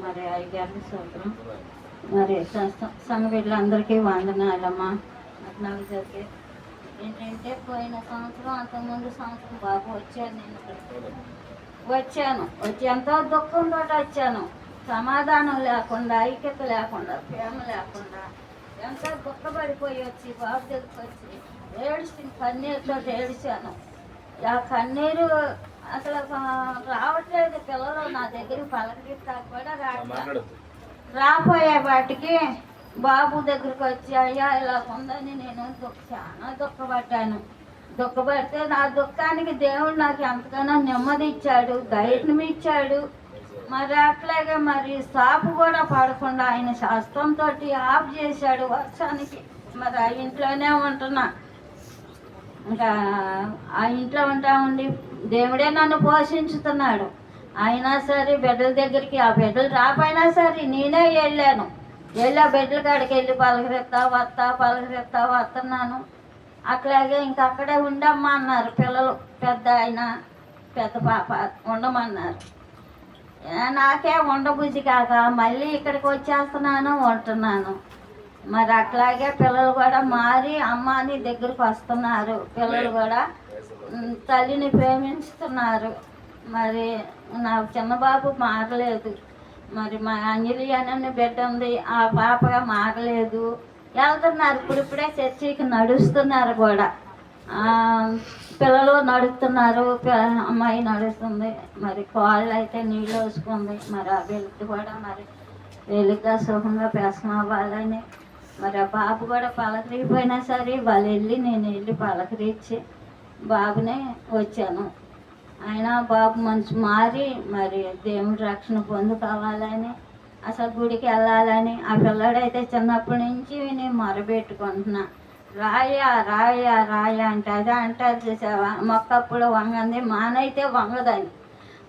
మరి అయ్యగారికి సూత్రం మరి స- సంఘ బిడ్డలందరికీ వందనాలమ్మా. నాకు జరిగే ఏంటంటే పోయిన సంవత్సరం అంతకుముందు సంవత్సరం బాబు వచ్చాను నేను వచ్చాను. వచ్చి ఎంతో దుఃఖంతో వచ్చాను. సమాధానం లేకుండా ఐక్యత లేకుండా ప్రేమ లేకుండా ఎంతో దుఃఖపడిపోయి వచ్చి బాబు దగ్గరికి వచ్చి ఏడ్చి కన్నీరుతో ఏడిచాను. ఆ కన్నీరు అసలు రావట్లేదు పిల్లలు. నా దగ్గర పలకరిస్తా కూడా రావట్లేదు రాబోయే వాటికి బాబు దగ్గరికి వచ్చి అయ్యా ఇలా ఉందని నేను చాలా దుఃఖపడ్డాను. దుఃఖపడితే నా దుఃఖానికి దేవుడు నాకు ఎంతగానో నెమ్మది ఇచ్చాడు ధైర్యం ఇచ్చాడు. మరి అట్లాగే మరి? సాపు కూడా పడకుండా ఆయన శాస్త్రంతో ఆఫ్ చేశాడు వర్షానికి. మరి ఆ ఇంట్లోనే ఉంటున్నా. ఇంకా ఆ ఇంట్లో ఉంటా ఉండి దేవుడే నన్ను పోషించుతున్నాడు. అయినా సరే బిడ్డల దగ్గరికి ఆ బిడ్డలు రాపోయినా సరే నేనే వెళ్ళాను. వెళ్ళి ఆ బిడ్డల కాడికి వెళ్ళి పలకరిస్తా వస్తా పలకరిస్తా వస్తున్నాను. అట్లాగే ఇంకా అక్కడే ఉండమ్మా అన్నారు పిల్లలు. పెద్ద ఆయన పెద్ద పాప ఉండమన్నారు. నాకే ఉండబుద్ధి కాక మళ్ళీ ఇక్కడికి వచ్చేస్తున్నాను ఉంటున్నాను మరి అట్లాగే పిల్లలు కూడా మారి అమ్మ అని దగ్గరికి వస్తున్నారు. పిల్లలు కూడా తల్లిని ప్రేమిస్తున్నారు. మరి నా చిన్న బాబు మారలేదు. మరి మా అంజలి అనే బిడ్డ ఉంది. ఆ పాప మారలేదు. వెళ్తున్నారు. ఇప్పుడిప్పుడే చర్చికి నడుస్తున్నారు కూడా. పిల్లలు నడుస్తున్నారు. అమ్మాయి నడుస్తుంది. మరి కాళ్ళు అయితే నీళ్ళు వేసుకుంది మరి ఆ వెలుగు కూడా మరి వెలుగ్గా సుఖంగా పెసం అవ్వాలని మరి ఆ బాబు కూడా పలకరిపోయినా సరే వాళ్ళు వెళ్ళి నేను వెళ్ళి పలకరించి బాబునే వచ్చాను. అయినా బాబు మనసు మారి మరి దేవుడి రక్షణ పొందుకోవాలని అసలు గుడికి వెళ్ళాలని ఆ పిల్లాడైతే చిన్నప్పటి నుంచి నేను మొరబెట్టుకుంటున్నా రాయా రాయా రాయా అంటే అదే అంటారు చూసావా? మొక్కప్పుడు వంగంది మానైతే వంగదని.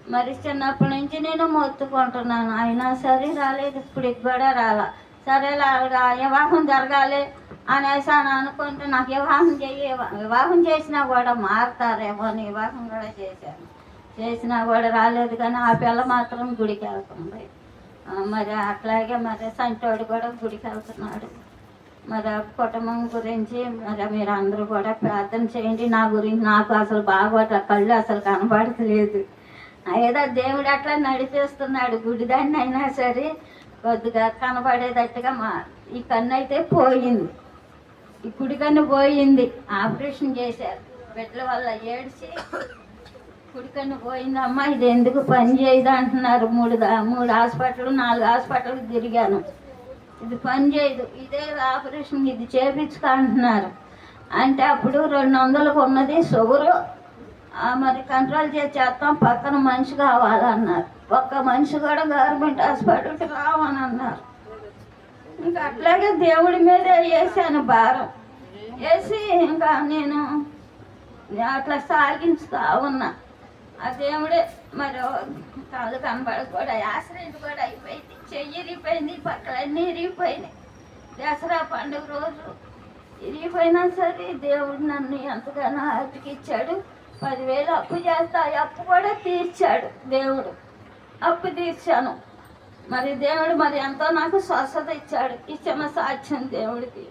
మరి చిన్నప్పటి నుంచి నేను మొత్తుకుంటున్నాను. అయినా సరే రాలేదు ఇప్పటికి కూడా రాలా. సరే అలాగా వివాహం జరగాలి అనేసి అని అనుకుంటే నాకు వివాహం చెయ్యి వివాహం చేసినా కూడా మారుతారేమో అని వివాహం కూడా చేశాను. చేసినా కూడా రాలేదు కానీ ఆ పిల్ల మాత్రం గుడికి వెళ్తుంది. మరి అట్లాగే మరి సంటోడు కూడా గుడికి వెళ్తున్నాడు. మరి ఆ కుటుంబం గురించి మరి మీరు అందరూ కూడా ప్రార్థన చేయండి. నా గురించి నాకు అసలు బాగోట కళ్ళు అసలు కనబడట్లేదు. ఏదో దేవుడు అట్లా నడిపిస్తున్నాడు. గుడిదాన్ని అయినా సరే కొద్దిగా కనబడేటట్టుగా మా ఈ కన్ను అయితే పోయింది. ఈ కుడి కన్ను పోయింది. ఆపరేషన్ చేశారు. బిడ్డల వల్ల ఏడ్చి కుడి కన్ను పోయిందమ్మా ఇది ఎందుకు పని చేయదు అంటున్నారు. మూడు మూడు హాస్పిటల్ నాలుగు హాస్పిటల్ తిరిగాను. ఇది పని చేయదు. ఇదే ఆపరేషన్ ఇది చేపించుకో అంటున్నారు. అంటే అప్పుడు రెండు వందలకు ఉన్నది షుగరు. ఆ, మరి కంట్రోల్ చేసి చేస్తాం. పక్కన మనిషి కావాలన్నారు. ఒక్క మనిషి కూడా గవర్నమెంట్ హాస్పిటల్కి రావని అన్నారు ఇంకా అట్లాగే దేవుడి మీద వేసాను భారం. వేసి ఇంకా నేను అట్లా సాగించుతా ఉన్నా. ఆ దేవుడే మరి కాళ్ళు కనబడక కూడా యాక్సిడెంట్ కూడా అయిపోయింది. చెయ్యి ఇరిగిపోయింది పక్కలన్నీ ఇరిగిపోయినాయి దసరా పండుగ రోజు ఇరిగిపోయినా సరే దేవుడు నన్ను ఎంతగానో అతికిచ్చాడు పదివేలు అప్పు చేస్తా ఆ అప్పు కూడా తీర్చాడు దేవుడు. అప్పు తీర్చాను. మరి దేవుడు మరి ఎంతో నాకు స్వస్థత ఇచ్చాడు. ఇచ్చిన సాక్ష్యం దేవుడికి.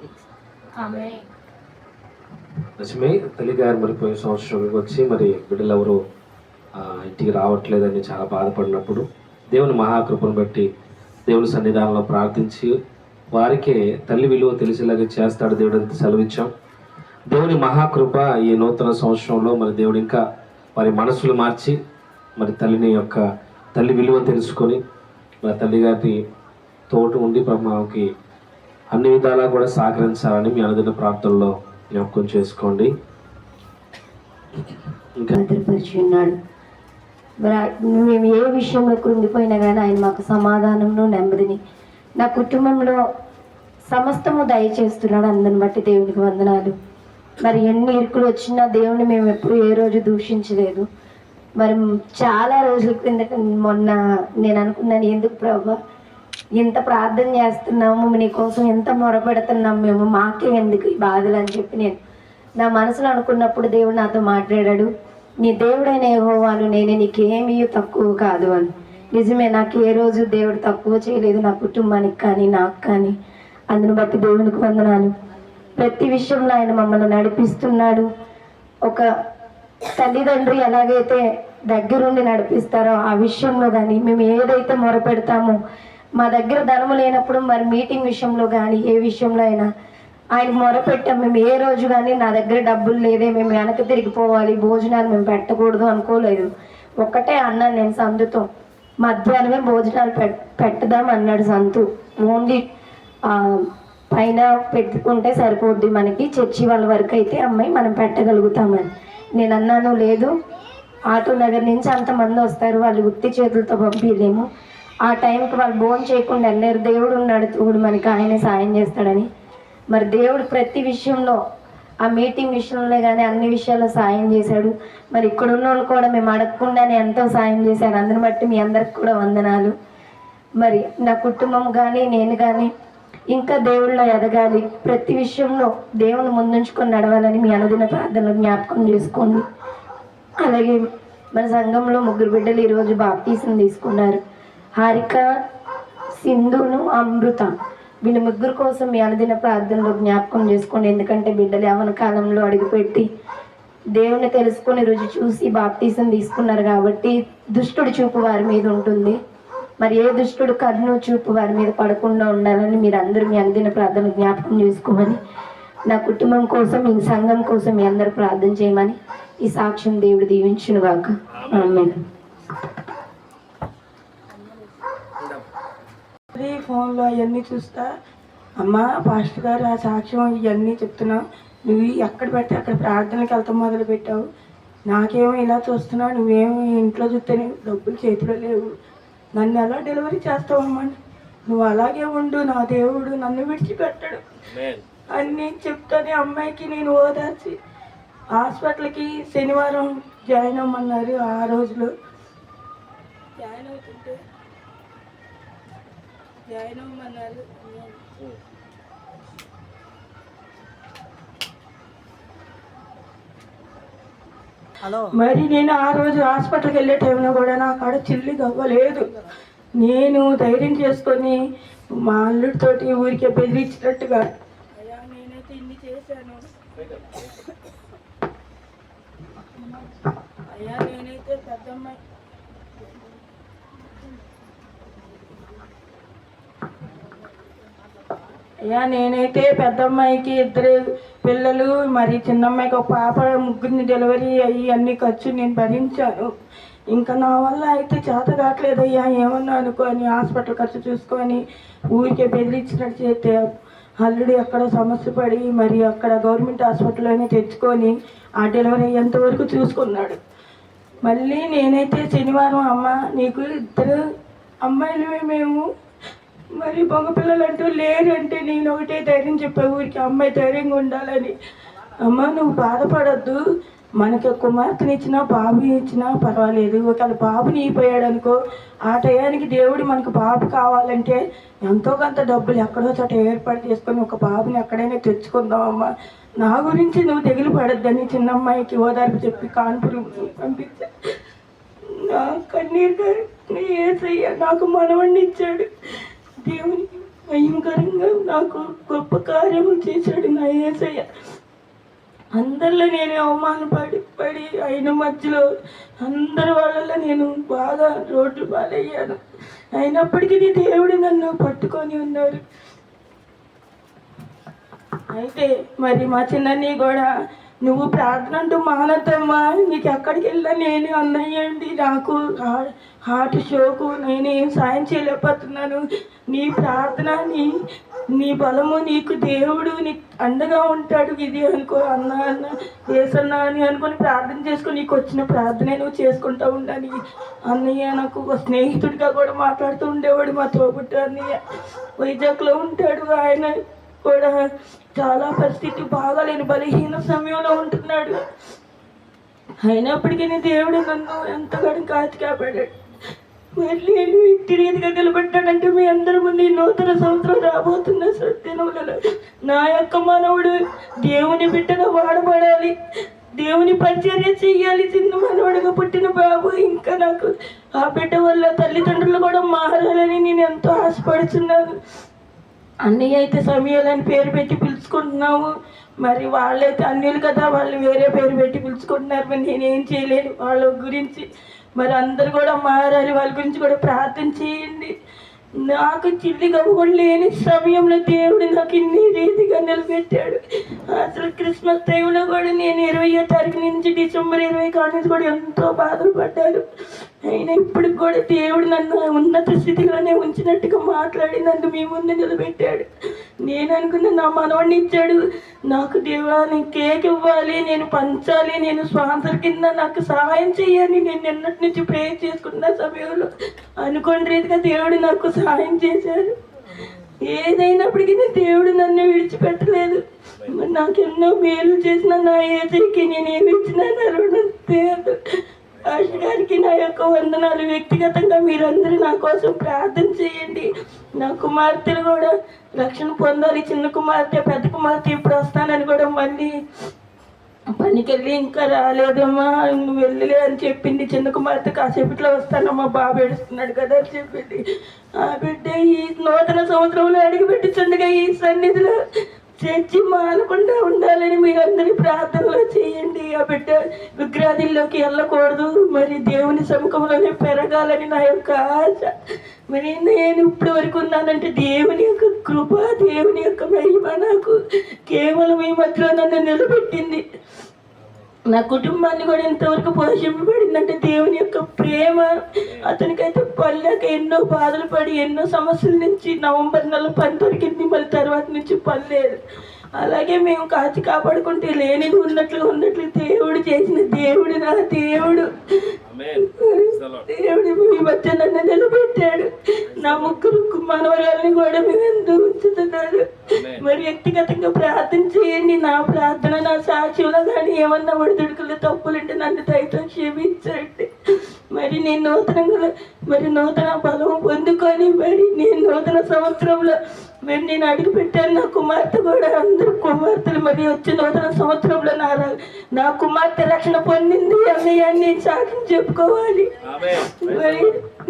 ఆమె. లక్ష్మి తల్లి గారు మరి పోయిన సంవత్సరం వచ్చి మరి బిడ్డలు ఎవరు ఇంటికి రావట్లేదని చాలా బాధపడినప్పుడు దేవుని మహాకృపను బట్టి దేవుని సన్నిధానంలో ప్రార్థించి వారికే తల్లి విలువ తెలిసేలాగా చేస్తాడు దేవుడు అంత సెలవిచ్చాం. దేవుని మహాకృప ఈ నూతన సంవత్సరంలో మరి దేవుడు ఇంకా వారి మనసులు మార్చి మరి తల్లిని యొక్క తల్లి విలువ తెలుసుకొని మా తల్లిగారి తోటి తోట ఉండి మాకి అన్ని విధాలా కూడా సహకరించాలని మీ అనుదిన ప్రాంతంలో జ్ఞాపకం చేసుకోండి. ఇంకా? ఉన్నాడు. మరి మేము ఏ విషయంలో కృంగిపోయినా కానీ ఆయన మాకు సమాధానంను నెమ్మదిని నా కుటుంబంలో సమస్తము దయచేస్తున్నాడు. అందరిని బట్టి దేవునికి వందనాలు. మరి ఎన్ని ఇరుకులు వచ్చినా దేవుని మేము ఎప్పుడు ఏ రోజు దూషించలేదు. మరి చాలా రోజుల క్రిందట మొన్న నేను అనుకున్నాను ఎందుకు ప్రభా? ఇంత ప్రార్థన చేస్తున్నాము నీ కోసం ఎంత మొరపెడుతున్నాం మేము మాకే ఎందుకు ఈ బాధలు? అని చెప్పి నేను నా మనసులో అనుకున్నప్పుడు దేవుడు నాతో మాట్లాడాడు నీ దేవుడైన ఏహోవాను నేనే నీకేమీ తక్కువ కాదు అని. నిజమే నాకు ఏ రోజు దేవుడు తక్కువ చేయలేదు నా కుటుంబానికి కానీ నాకు కానీ. అందును బట్టి దేవునికి వందనాలు. ప్రతి విషయంలో ఆయన మమ్మల్ని నడిపిస్తున్నాడు. ఒక తల్లిదండ్రి ఎలాగైతే దగ్గరుండి నడిపిస్తారో ఆ విషయంలో కానీ మేము ఏదైతే మొరపెడతామో మా దగ్గర ధనము లేనప్పుడు మరి మీటింగ్ విషయంలో కానీ ఏ విషయంలో అయినా ఆయన మొరపెట్టాం మేము ఏ రోజు కానీ నా దగ్గర డబ్బులు లేదే మేము వెనక్కి తిరిగిపోవాలి భోజనాలు మేము పెట్టకూడదు అనుకోలేదు. ఒక్కటే అన్నాను నేను సందుతో. మధ్యాహ్నమే భోజనాలు పెట్ పెట్టదాం అన్నాడు సంతు. ఓన్లీ పైన పెట్టుకుంటే సరిపోద్ది మనకి చర్చి వాళ్ళ వరకు అయితే అమ్మాయి మనం పెట్టగలుగుతామని. నేను అన్నాను లేదు ఆటో నగర్ నుంచి అంతమంది వస్తారు వాళ్ళు ఉత్తి చేతులతో పంపించలేము ఆ టైంకి వాళ్ళు భోజనం చేయకుండా వెళ్ళారు దేవుడు ఉన్నాడు తోడు మనకి ఆయనే సాయం చేస్తాడని. మరి దేవుడు ప్రతి విషయంలో ఆ మీటింగ్ విషయంలో కానీ అన్ని విషయాల్లో సాయం చేశాడు. మరి ఇక్కడ ఉన్న వాళ్ళు కూడా మేము అడగకుండానే ఎంతో సాయం చేశారు. అందరిని బట్టి మీ అందరికి కూడా వందనాలు. మరి నా కుటుంబం కానీ నేను కానీ ఇంకా దేవుళ్ళ ఎదగాలి. ప్రతి విషయంలో దేవుని ముందుంచుకొని నడవాలని మీ అనుదిన ప్రార్థనలు జ్ఞాపకం చేసుకోండి. అలాగే మన సంఘంలో ముగ్గురు బిడ్డలు ఈరోజు బాప్తీసం తీసుకున్నారు. హారిక సింధును అమృత. వీళ్ళ ముగ్గురు కోసం మీ అనుదిన ప్రార్థనలో జ్ఞాపకం చేసుకోండి. ఎందుకంటే బిడ్డలు యవన కాలంలో అడుగుపెట్టి దేవుని తెలుసుకొని రుచి చూసి బాప్తీసం తీసుకున్నారు కాబట్టి దుష్టుడి చూపు వారి మీద ఉంటుంది. మరి ఏ దుష్టుడు కరుణ చూపు వారి మీద పడకుండా ఉండాలని మీరు అందరూ మీ అందిన ప్రార్థన జ్ఞాపకం చేసుకోమని నా కుటుంబం కోసం ఈ సంఘం కోసం మీ అందరూ ప్రార్థన చేయమని ఈ సాక్ష్యం దేవుడు దీవించును గాక ఆమేన్ ఫోన్లో అవన్నీ చూస్తా. అమ్మ పాస్టర్ గారు ఆ సాక్ష్యం ఇవన్నీ చెప్తున్నావు నువ్వు ఎక్కడ పెట్టి అక్కడ ప్రార్థనకి వెళ్తాం మొదలు పెట్టావు నాకేమో ఇలా చూస్తున్నావు నువ్వేమో ఇంట్లో చూస్తే డబ్బులు చేతిలో లేవు. నన్ను ఎలా డెలివరీ చేస్తావమ్మా నువ్వు అలాగే ఉండు నా దేవుడు నన్ను విడిచిపెట్టడు. అని నేను చెప్తానే అమ్మాయికి నేను ఓదార్చి. హాస్పిటల్కి శనివారం జాయిన్ అవ్వమన్నారు ఆ రోజులో. జాయిన్ అవుతుంటే జాయిన్ అవ్వమన్నారు. మరి నేను ఆ రోజు హాస్పిటల్కి వెళ్ళే టైంలో కూడా నా కాడ చిల్లి గవ్వలేదు. నేను ధైర్యం చేసుకొని మా అల్లుడితోటి ఊరికే బెదిరించినట్టుగా. అయ్యా నేనైతే ఇన్ని చేశాను. అయ్యా నేనైతే పెద్దమ్మాయి. అయ్యా నేనైతే పెద్దమ్మాయికి ఇద్దరు పిల్లలు మరి చిన్నమ్మాయికి ఒక పాప ముగ్గురిని డెలివరీ అయ్యి అన్ని ఖర్చు నేను భరించాను. ఇంకా నా వల్ల అయితే చేత కావట్లేదు అయ్యా ఏమన్నా అనుకోని హాస్పిటల్ ఖర్చు చూసుకొని ఊరికే బెదిరించినట్టు చేస్తే అల్లుడు ఎక్కడ సమస్య పడి మరి అక్కడ గవర్నమెంట్ హాస్పిటల్లోనే తెచ్చుకొని ఆ డెలివరీ అయ్యేంత వరకు చూసుకున్నాడు. మళ్ళీ నేనైతే శనివారం అమ్మ నీకు ఇద్దరు అమ్మాయిలు మేము మరి మగపిల్లలు అంటూ లేరు అంటే నేను ఒకటే ధైర్యం చెప్పే ఊరికి అమ్మాయి ధైర్యంగా ఉండాలని. అమ్మ నువ్వు బాధపడద్దు. మనకి కుమార్తెని ఇచ్చినా బాబు ఇచ్చినా పర్వాలేదు. ఒకవేళ బాబుని అయిపోయాడు అనుకో ఆ టయానికి దేవుడు మనకు బాబు కావాలంటే ఎంతో కొంత డబ్బులు ఎక్కడో చోట ఏర్పాటు చేసుకొని ఒక బాబుని ఎక్కడైనా తెచ్చుకుందామమ్మ నా గురించి నువ్వు తెగులు పడద్దని చిన్న అమ్మాయికి ఓదార్పు చెప్పి కాన్పురు పంపించా. నా కన్నీరు గారు నీ ఏసయ్య నాకు మనవణ్ణి ఇచ్చాడు. దేవునికి భయంకరంగా నాకు గొప్ప కార్యములు చేశాడు నా ఏసయ్య. అందరిలో నేను అవమానపడి పడి అయిన మధ్యలో అందరి వాళ్ళ నేను బాగా రోడ్డు పాలయ్యాను. అయినప్పటికీ నీ దేవుడు నన్ను పట్టుకొని ఉన్నారు. అయితే మరి మా చిన్నని కూడా నువ్వు ప్రార్థన అంటూ మానద్దమ్మా నీకు ఎక్కడికి వెళ్ళా నేను అన్నయ్యండి నాకు హార్ట్ షోకు నేనేం సాయం చేయలేకపోతున్నాను. నీ ప్రార్థన నీ నీ బలము నీకు దేవుడు నీకు అండగా ఉంటాడు. ఇది అనుకో అన్న అన్న ఏసన్నా అని అనుకొని ప్రార్థన చేసుకుని నీకు వచ్చిన ప్రార్థన నువ్వు చేసుకుంటా ఉండాలి. అన్నయ్య నాకు ఒక స్నేహితుడిగా కూడా మాట్లాడుతూ ఉండేవాడు మా తోబుట్టు అన్నయ్య వైజాగ్లో ఉంటాడు ఆయన. కూడా చాలా పరిస్థితి బాగాలేని బలహీన సమయంలో ఉంటున్నాడు. అయినప్పటికీ నీ దేవుడు నన్ను ఎంతగానో కాచి కాపాడాడు. మళ్ళీ నేను ఇంటి రీతిగా మీ అందరి ముందు ఈ నూతన సంవత్సరం రాబోతున్న సత్యనములలో నా యొక్క మానవుడు దేవుని బిడ్డగా వాడబడాలి. దేవుని పరిచర్య చెయ్యాలి చిన్న మనవడిగా పుట్టిన బాబు ఇంకా నాకు ఆ బిడ్డ వల్ల తల్లిదండ్రులు కూడా మారాలని నేను ఎంతో ఆశపడుతున్నాను అన్నయ్య అయితే సమయాలని పేరు పెట్టి పిలుచుకుంటున్నాము మరి వాళ్ళైతే అన్యులు కదా వాళ్ళు వేరే పేరు పెట్టి పిలుచుకుంటున్నారు. మరి నేనేం చేయలేను వాళ్ళ గురించి. మరి అందరు కూడా మారాలి వాళ్ళ గురించి కూడా ప్రార్థన చేయండి. నాకు చిల్లి కూడా లేని సమయంలో దేవుడు నాకు ఇన్ని రీతిగా నిలబెట్టాడు. అసలు క్రిస్మస్ టైంలో కూడా నేను ఇరవయో తారీఖు నుంచి డిసెంబర్ ఇరవై కాడ నుంచి కూడా ఎంతో బాధలు పడ్డాను. అయినా ఇప్పటికి కూడా దేవుడు నన్ను ఉన్నత స్థితిలోనే ఉంచినట్టుగా మాట్లాడి నన్ను మీ ముందు నిలబెట్టాడు. నేను అనుకున్న నా మనవాడిని ఇచ్చాడు. నాకు దేవాన్ని కేక్ ఇవ్వాలి నేను పంచాలి నేను స్పాన్సర్ కింద నాకు సహాయం చేయాలి నేను నిన్నటి నుంచి ప్రే చేసుకున్న సమయంలో అనుకోని రీతిగా దేవుడు నాకు సహాయం చేశాడు. ఏదైనప్పటికీ దేవుడు నన్ను విడిచిపెట్టలేదు. మరి నాకు ఎన్నో మేలు చేసిన నా ఏజీకి నేను ఏమి ఇచ్చినా నా రుణం తీరదు. ఆశ గారికి నా యొక్క వందనాలు వ్యక్తిగతంగా మీరందరూ నా కోసం ప్రార్థన చేయండి. నా కుమార్తెలు కూడా రక్షణ పొందాలి. చిన్న కుమార్తె పెద్ద కుమార్తె ఇప్పుడు వస్తానని కూడా మళ్ళీ పనికి వెళ్ళి ఇంకా రాలేదమ్మా నువ్వు వెళ్ళలే అని చెప్పింది. చిన్న కుమార్తె కాసేపట్లో వస్తానమ్మా బాబు ఏడుస్తున్నాడు కదా అని చెప్పింది. ఆ బిడ్డ ఈ నూతన సంవత్సరంలో అడిగి పెట్టించుండగా ఈ సన్నిధిలో చర్చి మానకుండా ఉండాలని మీరందరి ప్రార్థన చేయండి ఆ బిడ్డ. విగ్రహాదిల్లోకి వెళ్ళకూడదు. మరి దేవుని సముఖంలోనే పెరగాలని నా యొక్క ఆశ. మరి నేను ఇప్పటి వరకు ఉన్నానంటే దేవుని యొక్క కృప దేవుని యొక్క మహిమ నాకు కేవలం ఈ మధ్యలో నన్ను నిలబెట్టింది. నా కుటుంబాన్ని కూడా ఎంతవరకు పోషింపబడిందంటే దేవుని యొక్క ప్రేమ. అతనికైతే పల్లెక ఎన్నో బాధలు పడి ఎన్నో సమస్యల నుంచి నవంబర్ నెల పని దొరికింది మళ్ళీ తర్వాత నుంచి పనిలేదు అలాగే మేము కాచి కాపాడుకుంటే లేనిది ఉన్నట్లు ఉన్నట్లు దేవుడు చేసిన దేవుడు నా దేవుడు. దేవుడు మీ మధ్య నన్ను నిలబెట్టాడు. నా ముగ్గురు మనవరాలని కూడా మేము ఎంతో ఉంచుతున్నాడు మరి వ్యక్తిగతంగా ప్రార్థన చేయండి. నా ప్రార్థన నా సాక్ష్యంలో కానీ ఏమన్నా ఒడిదుడుకులు తప్పులుంటే నన్ను దయతో క్షమించండి. మరి నేను నూతనంగా మరి నూతన బలం పొందుకొని మరి నేను నూతన సంవత్సరంలో మరి నేను అడుగు పెట్టాను నా కుమార్తె కూడా అందరు కుమార్తెలు మరి వచ్చే నూతన సంవత్సరంలో నా ర- నా కుమార్తె రక్షణ పొందింది. అన్నయ్య అని నేను సాక్ష్యం చెప్పుకోవాలి. మరి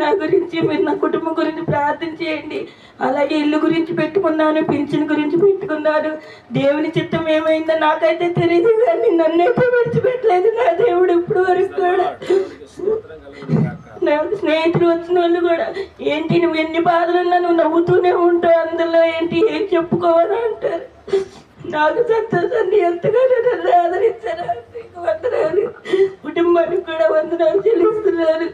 నా గురించి మీరు నా కుటుంబం గురించి ప్రార్థన చేయండి. అలాగే ఇల్లు గురించి పెట్టుకున్నాను పింఛన్ గురించి పెట్టుకున్నాను. దేవుని చిత్తం ఏమైందో నాకైతే తెలియదు కానీ నన్నైతే విడిచిపెట్టలేదు నా దేవుడు ఇప్పుడు వరకు కూడా నాకు స్నేహితులు వచ్చిన వాళ్ళు కూడా ఏంటి నువ్వు ఎన్ని బాధలున్నా నువ్వు నవ్వుతూనే ఉంటావు అందులో ఏంటి ఏం చెప్పుకోవాలంటారు నాకు సంతోషాన్ని ఎంతగానో ఆదరించారు నీకు వందనాలు కుటుంబానికి కూడా వందనాలు చెల్లిస్తున్నారు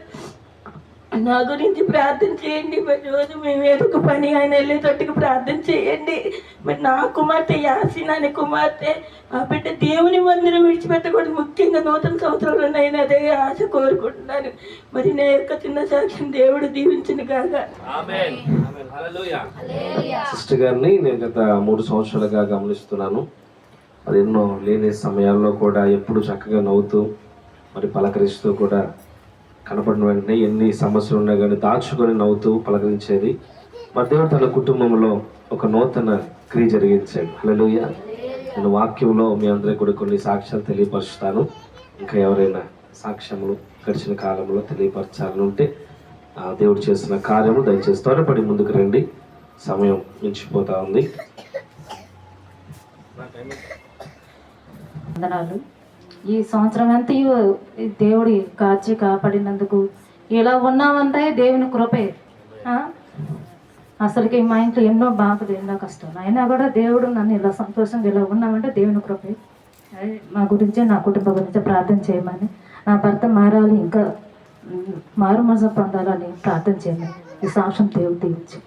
నా గురించి ప్రార్థన చేయండి. మరి రోజు మేము ఏదో ఒక పని ఆయన వెళ్ళేటట్టుకు ప్రార్థన చేయండి. మరి నా కుమార్తె యాసిన్ అనే కుమార్తె ఆ బిడ్డ దేవుని మందిరం విడిచిపెట్టకూడదు. ముఖ్యంగా నూతన సంవత్సరంలో నేను అదే ఆశ కోరుకుంటున్నాను. మరి నా యొక్క చిన్న సాక్ష్యం దేవుడు దీవించిన కాగా సిస్టర్ గారిని నేను గత మూడు సంవత్సరాలుగా గమనిస్తున్నాను. మరి ఎన్నో లేని సమయాల్లో కూడా ఎప్పుడు చక్కగా నవ్వుతూ మరి పలకరిస్తూ కూడా కనపడిన వెంటనే ఎన్ని సమస్యలు ఉన్నా కానీ దాచుకొని నవ్వుతూ పలకరించేది మరి దేవుడు తన కుటుంబంలో ఒక నూతన క్రియ జరిగించాడు. హలోయ నేను వాక్యంలో మీ అందరికీ కూడా కొన్ని సాక్ష్యాలు తెలియపరుస్తాను. ఇంకా ఎవరైనా సాక్ష్యములు గడిచిన కాలంలో తెలియపరచాలని ఉంటే ఆ దేవుడు చేసిన కార్యము దయచేసి త్వరపడి ముందుకు రండి. సమయం మించిపోతా ఉంది. వందనాలు. ఈ సంవత్సరం అంతా ఈ దేవుడి కాచి కాపాడినందుకు ఇలా ఉన్నామంటే దేవుని కృపే. అసలుకి మా ఇంట్లో ఎన్నో బాధలు ఎన్నో కష్టాలు. అయినా కూడా దేవుడు నన్ను ఇలా సంతోషంగా ఇలా ఉన్నామంటే దేవుని కృపే. మా గురించి నా కుటుంబం గురించి ప్రార్థన చేయమని. నా భర్త మారాలి ఇంకా ఉమ్, మారు మనసు పొందాలని ప్రార్థన చేయమని. ఈ సాక్ష్యం దేవుడు దీవించి.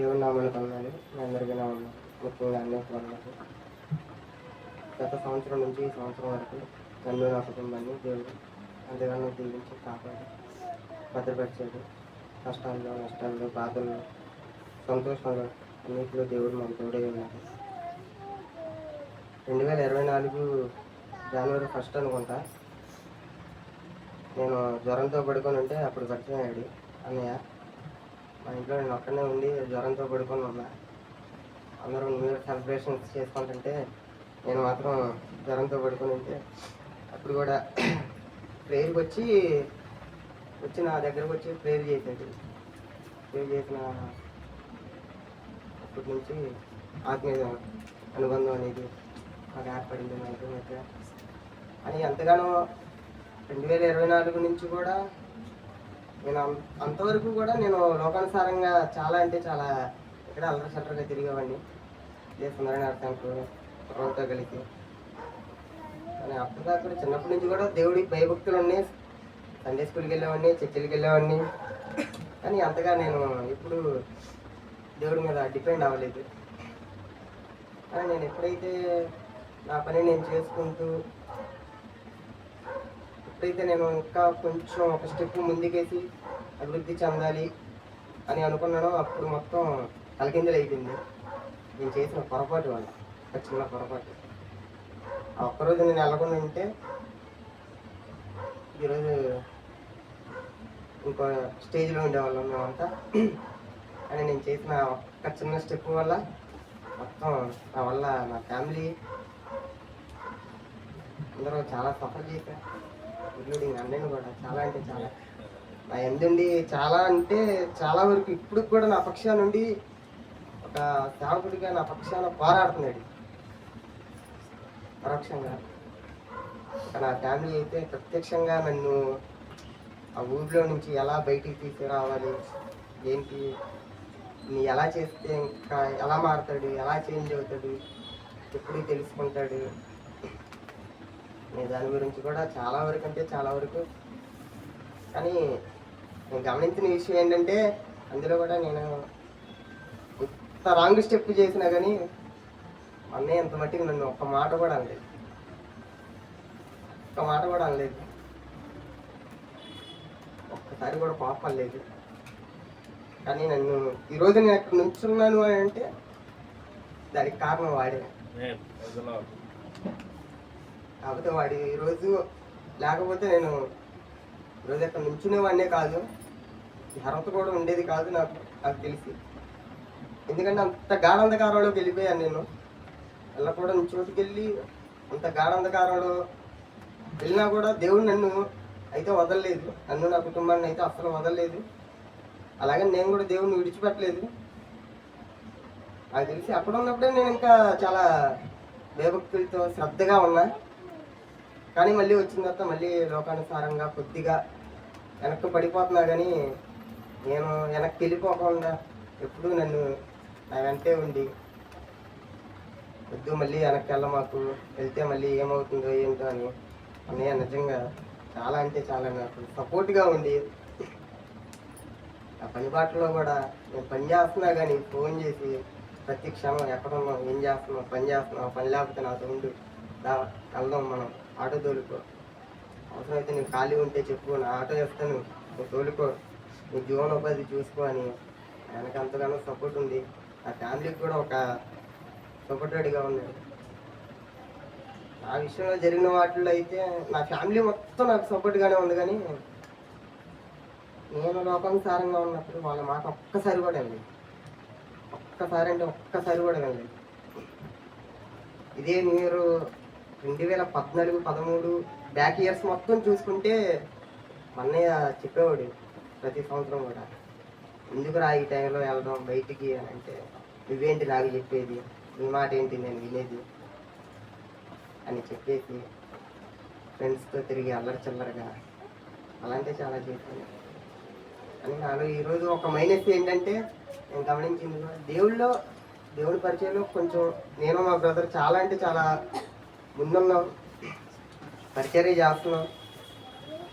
దేవుడు నామాలు పొందాలి మీ అందరికీ నా ముఖ్యంగా అన్ని వందనాలు గత సంవత్సరం నుంచి ఈ సంవత్సరం వరకు నన్ను నా కుటుంబాన్ని దేవుడు అంతగానో దీవించి కాపాడు భద్రపరిచాడు. కష్టాల్లో నష్టాల్లో బాధల్లో సంతోషంగా అన్నింటిలో దేవుడు మన తోడే ఉన్నాడు రెండు వేల ఇరవై నాలుగు జనవరి ఫస్ట్ అనుకుంటా. నేను జ్వరంతో పడుకొని ఉంటే అప్పుడు పరిచయం అయ్యాడు అన్నయ్య. మా ఇంట్లో నేను ఒక్కనే ఉండి జ్వరంతో పడుకొని ఉన్నా. అందరూ న్యూ ఇయర్ సెలబ్రేషన్స్ చేసుకుంటుంటే నేను మాత్రం జ్వరంతో పడుకొని ఉంటే అప్పుడు కూడా ప్రేయర్కి వచ్చి వచ్చి నా దగ్గరకు వచ్చి ప్రేయర్ చేసేది. ప్రేయర్ చేసిన అప్పటి నుంచి ఆత్మీయ అనుబంధం అనేది నాకు ఏర్పడింది మా ఇద్దరి మధ్య అని ఎంతగానో రెండు వేల ఇరవై నాలుగు నుంచి కూడా నేను అంతవరకు కూడా నేను లోకానుసారంగా చాలా అంటే చాలా ఇక్కడ అల్లరి చల్లరగా తిరిగేవాడిని. ఏ సుందరనాథ టెంపుల్ కుర్రలతో కలిసి. కానీ అప్పటిదాకా కూడా చిన్నప్పటి నుంచి కూడా దేవుడి భయభక్తులు ఉన్నాయి సండే స్కూల్కి వెళ్ళేవాడిని చర్చిలకి వెళ్ళేవాడిని. కానీ అంతగా నేను ఎప్పుడు దేవుడి మీద డిపెండ్ అవ్వలేదు. కానీ నేను ఎప్పుడైతే నా పని నేను చేసుకుంటూ ఎప్పుడైతే నేను ఇంకా కొంచెం ఒక స్టెప్ ముందుకేసి అభివృద్ధి చెందాలి అని అనుకున్నానో. అప్పుడు మొత్తం తలకిందులు అయిపోయింది. నేను చేసిన పొరపాటు వల్ల ఒక చిన్న పొరపాటు. ఆ ఒక్కరోజు నేను వెళ్ళకుండా ఉంటే ఈరోజు ఇంకో స్టేజ్లో ఉండేవాళ్ళం మేమంతా. అని నేను చేసిన ఒక్క చిన్న స్టెప్ వల్ల మొత్తం నా వల్ల నా ఫ్యామిలీ అందరూ చాలా సఫర్ చేశారు. ఇంక్లూడింగ్ అన్నయ్య కూడా. చాలా అంటే చాలా. నా ఎందుండి? చాలా అంటే చాలా వరకు ఇప్పుడు కూడా నా పక్షా నుండి ఒక సేవకుడిగా నా పక్షాన పోరాడుతున్నాడు. పరోక్షంగా. నా ఫ్యామిలీ అయితే ప్రత్యక్షంగా నన్ను ఆ ఊర్లో నుంచి ఎలా బయటికి తీసుకురావాలి? ఏంటి? నీ ఎలా చేస్తే ఇంకా ఎలా మారుతాడు? ఎలా చేంజ్ అవుతాడు? ఎప్పుడు తెలుసుకుంటాడు? నేను దాని గురించి కూడా చాలా వరకు అంటే చాలా వరకు. కానీ నేను గమనించిన విషయం ఏంటంటే అందులో కూడా నేను ఎంత రాంగ్ స్టెప్ చేసినా కానీ అన్నయ్య అంత మట్టికి నన్ను ఒక్క మాట కూడా అనలేదు. ఒక్క మాట కూడా అనలేదు. ఒక్కసారి కూడా కోపం లేదు. కానీ నన్ను ఈరోజు నేను అక్కడ నుంచున్నాను అని అంటే దానికి కారణం వాడే. కాకపోతే వాడి ఈరోజు లేకపోతే నేను ఈరోజు అక్కడ నిల్చునేవాడినే కాదు. అర్హత కూడా ఉండేది కాదు నాకు నాకు తెలిసి. ఎందుకంటే అంత గాఢంధకారంలోకి వెళ్ళిపోయాను నేను. వెళ్ళకూడని చోటుకి వెళ్ళి అంత గాఢంధకారంలో వెళ్ళినా కూడా దేవుడు నన్ను అయితే వదలలేదు. నన్ను నా కుటుంబాన్ని అయితే అస్సలు వదలలేదు. అలాగే నేను కూడా దేవుడిని విడిచిపెట్టలేదు. నాకు తెలిసి అక్కడ ఉన్నప్పుడే నేను ఇంకా చాలా భయభక్తులతో శ్రద్ధగా ఉన్నా. కానీ మళ్ళీ వచ్చిన తర్వాత మళ్ళీ లోకానుసారంగా కొద్దిగా వెనక్కి పడిపోతున్నా కానీ నేను వెనక్కి వెళ్ళిపోకుండా ఎప్పుడూ నన్ను నా వెంటే ఉండి వద్దు మళ్ళీ వెనక్కి వెళ్ళ మాకు. వెళ్తే మళ్ళీ ఏమవుతుందో ఏంటో అని. అన్నయ్య నిజంగా చాలా అంటే చాలా నాకు సపోర్ట్గా ఉండి ఆ పని బాటలో కూడా నేను పని చేస్తున్నా కానీ ఫోన్ చేసి ప్రతి క్షణం ఎక్కడున్నావు ఏం చేస్తున్నావు పని చేస్తున్నావు పని లేకపోతే నాతో ఉండు. దా వెళ్దాం మనం. ఆటో తోలుకో. అవసరమైతే నీకు ఖాళీ ఉంటే చెప్పు నా ఆటో చేస్తాను నువ్వు తోలుకో. నీ జీవనోపాధి చూసుకో అని ఆయనకు అంతగానో సపోర్ట్ ఉంది. నా ఫ్యామిలీకి కూడా ఒక సపోర్టెడ్గా ఉన్నాడు నా విషయంలో జరిగిన వాటిల్లో అయితే నా ఫ్యామిలీ మొత్తం నాకు సపోర్ట్గానే ఉంది కానీ నేను లోకానుసారంగా ఉన్నప్పుడు వాళ్ళ మాట ఒక్కసారి కూడా వెళ్ళలేదు ఒక్కసారి అంటే ఒక్కసారి కూడా వెళ్ళలేదు ఇదే మీరు రెండు వేల పద్నాలుగు పదమూడు బ్యాక్ ఇయర్స్ మొత్తం చూసుకుంటే అన్నయ్య చెప్పేవాడు ప్రతి సంవత్సరం కూడా. ఎందుకురా ఈ టైంలో వెళ్దాం బయటికి అని అంటే నువ్వేంటి నాకు చెప్పేది? నీ మాట ఏంటి? నేను వినేది? అని చెప్పేసి ఫ్రెండ్స్తో తిరిగి అల్లరి చిల్లరగా అలాంటి చాలా చేశాను. అని నాలో ఈరోజు ఒక మైనస్ ఏంటంటే నేను గమనించింది దేవుళ్ళో దేవుడి పరిచయంలో కొంచెం నేను మా బ్రదర్ చాలా అంటే చాలా ముందున్నాం పరిచర్య చేస్తున్నాం.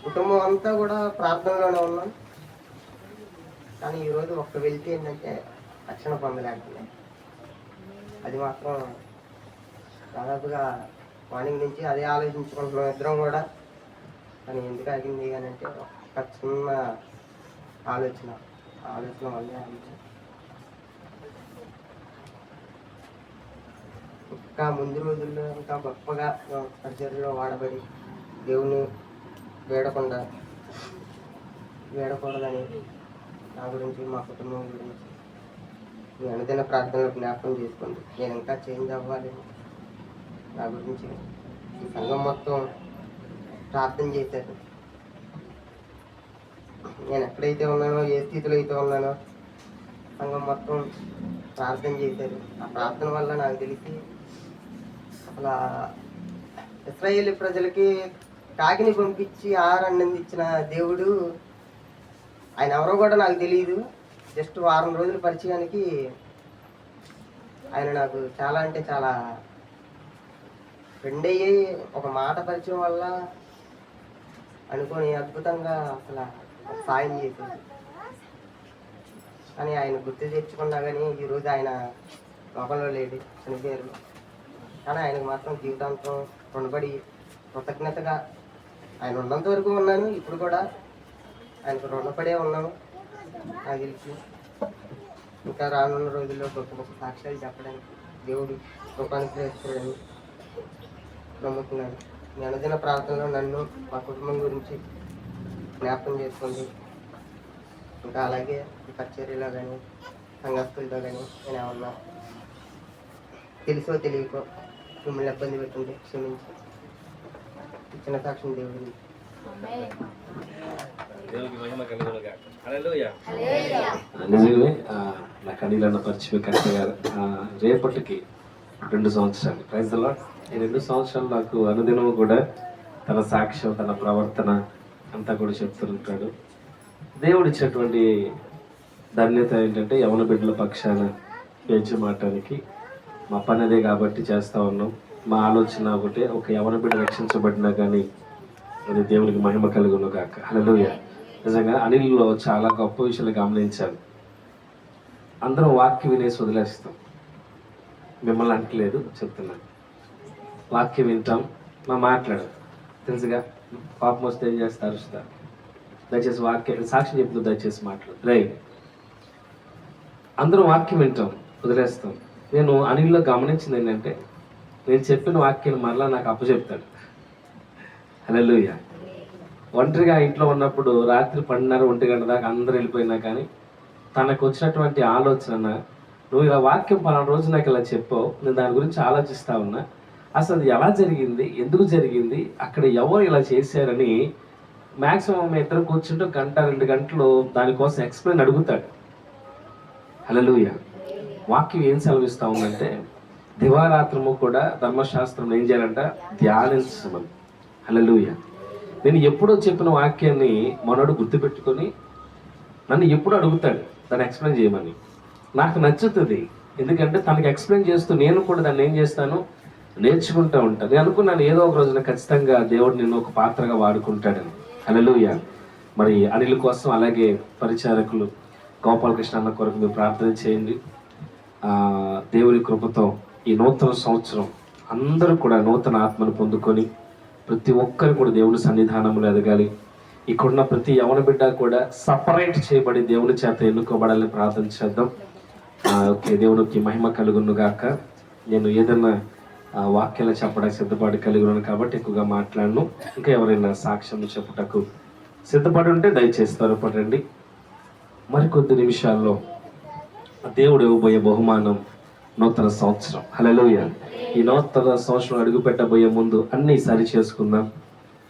కుటుంబం అంతా కూడా ప్రార్థనలోనే ఉన్నాం. కానీ ఈరోజు ఒక్క వెళ్తే ఏంటంటే రక్షణ పొందలేకపోయింది అది మాత్రం దాదాపుగా మార్నింగ్ నుంచి అదే ఆలోచించుకుంటున్నాం ఇద్దరం కూడా. కానీ ఎందుకు ఆగింది అని అంటే ఒక చిన్న ఆలోచన. ఆలోచన వల్లే ఆలోచన ఇంకా ముందు రోజుల్లో ఇంకా గొప్పగా పరిచర్యలో వాడబడి దేవుని వేడకుండా వేడకూడదని నా గురించి మా కుటుంబం గురించి మీ అనుదిన ప్రార్థనలు జ్ఞాపకం చేసుకోండి నేను ఇంకా చేంజ్ అవ్వాలి. నా గురించి ఈ సంఘం మొత్తం ప్రార్థన చేశారు. నేను ఎక్కడైతే ఉన్నానో ఏ స్థితిలో అయితే ఉన్నానో సంఘం మొత్తం ప్రార్థన చేశారు. ఆ ప్రార్థన వల్ల నాకు తెలిసి అసలు ఇస్రాయేలీ ప్రజలకి కాకిని పంపించి ఆహారాన్ని అందించిన దేవుడు ఆయన ఎవరో కూడా నాకు తెలియదు జస్ట్ వారం రోజుల పరిచయానికి ఆయన నాకు చాలా అంటే చాలా ఫ్రెండ్ అయ్యి ఒక మాట పరిచయం వల్ల అనుకోని అద్భుతంగా అసలు సాయం చేసింది కానీ ఆయన గుర్తు తెచ్చుకున్నా కానీ ఈరోజు ఆయన లోకంలో లేడు. చనిపోయారు. కానీ ఆయనకు మాత్రం జీవితాంతం రుణపడి కృతజ్ఞతగా ఆయన ఉన్నంత వరకు ఉన్నాను. ఇప్పుడు కూడా ఆయనకు రుణపడే ఉన్నాను. నాకు తెలిసి ఇంకా రానున్న రోజుల్లో గొప్ప గొప్ప సాక్ష్యాలు చెప్పడానికి దేవుడు కృపానికి నమ్ముతున్నాను. మీ అనుదిన నన్ను మా కుటుంబం గురించి జ్ఞాపకం చేసుకోండి. ఇంకా అలాగే కచేరీలో కానీ సంఘస్థులతో కానీ నేను ఏమన్నా తెలుసో తెలియకో మిమ్మల్ని ఇబ్బంది పెట్టింది క్షమించి ఇచ్చిన సాక్ష్యం దేవుడిని నిజమే నా కనీలన్న పరిచయం కరెక్ట్ గారు. ఆ, రేపటికి రెండు సంవత్సరాలు. ప్రైజ్ ఈ రెండు సంవత్సరాలు నాకు అనుదినము కూడా తన సాక్ష్యం తన ప్రవర్తన అంతా కూడా చెప్తుంటాడు. దేవుడు ఇచ్చినటువంటి ధన్యత ఏంటంటే యవన బిడ్డల పక్షాన పేచి మాటానికి మా పని అదే కాబట్టి చేస్తూ ఉన్నాం. మా ఆలోచన ఒకటే ఒక యవన బిడ్డ రక్షించబడినా కానీ అది దేవునికి మహిమ కలుగును కాక హలోయ నిజంగా అనిల్లో చాలా గొప్ప విషయాలు గమనించాను. అందరం వాక్యం వినేసి వదిలేస్తాం. మిమ్మల్ని అంటలేదు చెప్తున్నాను. వాక్యం వింటాం. మా మాట్లాడదు తెలుసుగా? పాపం వస్తే ఏం చేస్తారు? అరుస్తారు. దయచేసి వాక్యం సాక్షి చెప్తూ దయచేసి మాట్లాడు. రైట్ అందరం వాక్యం వింటాం వదిలేస్తాం. నేను అనిల్లో గమనించింది ఏంటంటే నేను చెప్పిన వాక్యాన్ని మరలా నాకు అప్పచెప్తాడు. హలోయ ఒంటరిగా ఇంట్లో ఉన్నప్పుడు రాత్రి పన్నెండున్నర ఒంటి గంట దాకా అందరూ వెళ్ళిపోయినా కానీ తనకు వచ్చినటువంటి ఆలోచన నువ్వు ఇలా వాక్యం పలానా రోజు నాకు ఇలా చెప్పావు నేను దాని గురించి ఆలోచిస్తా ఉన్నా. అసలు అది ఎలా జరిగింది? ఎందుకు జరిగింది? అక్కడ ఎవరు ఇలా చేశారని మ్యాక్సిమం ఇద్దరు కూర్చుంటూ గంట రెండు గంటలు దానికోసం ఎక్స్ప్లెయిన్ అడుగుతాడు. హల్లెలూయా. వాక్యం ఏం సెలవిస్తా ఉందంటే దివారాత్రము కూడా ధర్మశాస్త్రం ఏం చేయాలంట? ధ్యానించమని. హలలుయ నేను ఎప్పుడో చెప్పిన వాక్యాన్ని మనోడు గుర్తుపెట్టుకొని నన్ను ఎప్పుడు అడుగుతాడు దాన్ని ఎక్స్ప్లెయిన్ చేయమని. నాకు నచ్చుతుంది. ఎందుకంటే తనకి ఎక్స్ప్లెయిన్ చేస్తూ నేను కూడా దాన్ని ఏం చేస్తాను? నేర్చుకుంటూ ఉంటాను నేను అనుకున్నాను ఏదో ఒక రోజున ఖచ్చితంగా దేవుడు నిన్ను ఒక పాత్రగా వాడుకుంటాడని. హలలుయ మరి అనిల్ కోసం అలాగే పరిచారకులు గోపాలకృష్ణ అన్న కొరకు మీరు ప్రార్థన చేయండి. దేవుని కృపతో ఈ నూతన సంవత్సరం అందరూ కూడా నూతన ఆత్మను పొందుకొని ప్రతి ఒక్కరు కూడా దేవుని సన్నిధానంలో ఎదగాలి. ఇక్కడున్న ప్రతి యవన బిడ్డ కూడా సపరేట్ చేయబడి దేవుని చేత ఎన్నుకోబడాలని ప్రార్థన చేద్దాం. ఓకే దేవునికి మహిమ కలుగునుగాక నేను ఏదైనా వాక్యాలు చెప్పడానికి సిద్ధపాటు కలిగి ఉన్నాను కాబట్టి ఎక్కువగా మాట్లాడను. ఇంకా ఎవరైనా సాక్ష్యం చెప్పుటకు సిద్ధపడి ఉంటే దయచేసి త్వరపడండి. మరికొద్ది నిమిషాల్లో దేవుడు ఇవ్వబోయే బహుమానం నూతన సంవత్సరం. హలోయ ఈ నూతన సంవత్సరం అడుగు పెట్టబోయే ముందు అన్నీ సరి చేసుకుందాం.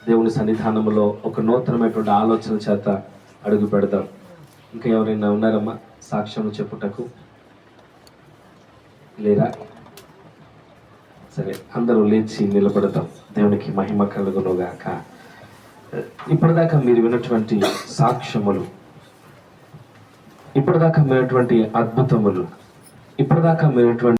దేవుని సన్నిధానంలో ఒక నూతనమైనటువంటి ఆలోచన చేత అడుగు పెడదాం. ఇంకా ఎవరైనా ఉన్నారమ్మా? సాక్ష్యం చెప్పుటకు? లేరా? సరే అందరూ లేచి నిలబడతాం దేవునికి మహిమ కలుగునుగాక. ఇప్పటిదాకా మీరు విన్నటువంటి సాక్ష్యములు ఇప్పటిదాకా మీరటువంటి అద్భుతములు ఇప్పటిదాకా మీరటువంటి